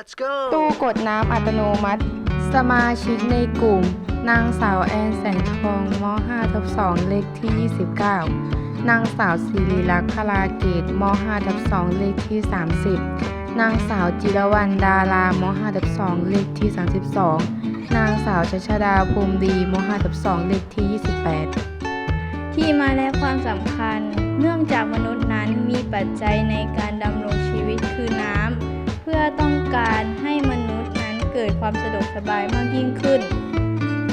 Let's go ตู้กดน้ำอัตโนมัติ สมาชิกในกลุ่ม นางสาวแอนแสงทองม5ทับ2เลขที่ 29 นางสาวศิริลักษณ์พลาเกตม5ทับ2เลขที่ 30 นางสาวจิรวรรณดาราม5ทับ2เลขที่ 32 นางสาวชัชดาภูมิดีม5ทับ2เลขที่ 28ที่มาและความสำคัญ เนื่องจากมนุษย์นั้นมีปัจจัยในการดำรงชีวิตคือน้ำเพื่อต้องการให้มนุษย์นั้นเกิดความสะดวกสบายมากยิ่งขึ้น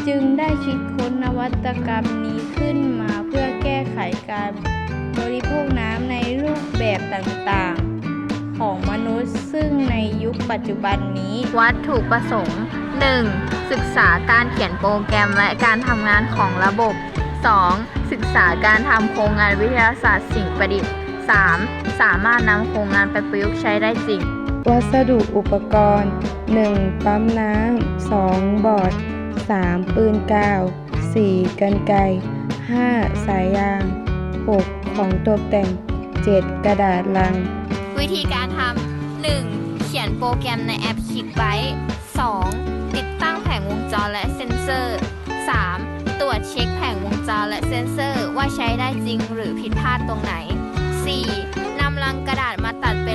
จึงได้คิดค้นนวัตกรรมนี้ขึ้นมาเพื่อแก้ไขการบริโภคน้ำในรูปแบบต่างๆ ของมนุษย์ซึ่งในยุคปัจจุบันนี้ วัตถุประสงค์ 1. ศึกษาการเขียนโปรแกรมและการทำงานของระบบ 2. ศึกษาการทำโครงงานวิทยาศาสตร์สิ่งประดิษฐ์ 3. สามารถนำโครงงานไปประยุกต์ใช้ได้จริง วัสดุอุปกรณ์ 1. ปั๊มน้ำ 2. บอร์ด 3. ปืนกาว 4. กันไก 5. สายยาง 6. ของตกแต่ง 7. กระดาษลัง วิธีการทำ 1. เขียนโปรแกรมในแอปคิกไบ 2. ติดตั้งแผงวงจรและเซ็นเซอร์ 3. ตรวจเช็คแผงวงจรและเซ็นเซอร์ว่าใช้ได้จริงหรือผิดพลาดตรงไหน 4. นำลังกระดาษมาตัดเป็น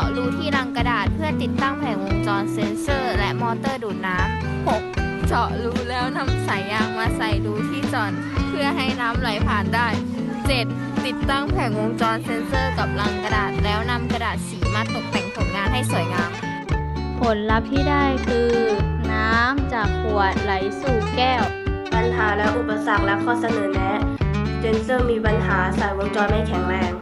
าะรูที่รังกระดาษเพื่อติดตั้งแผงวงจรเซ็นเซอร์ และมอเตอร์ดูดน้ำ 6. เจาะรูแล้วนำสายยางมาใส่รูที่จอนเพื่อให้น้ำไหลผ่านได้ 7. ติดตั้งแผงวงจรเซ็นเซอร์กับลังกระดาษ แล้วนำกระดาษสีมาตกแต่งผลงานให้สวยงาม ผลลัพธ์ที่ได้คือ น้ำจากขวดไหลสู่แก้ว ปัญหาและอุปสรรคและข้อเสนอแนะเซนเซอร์มีปัญหาสายวงจรไม่แข็งแรง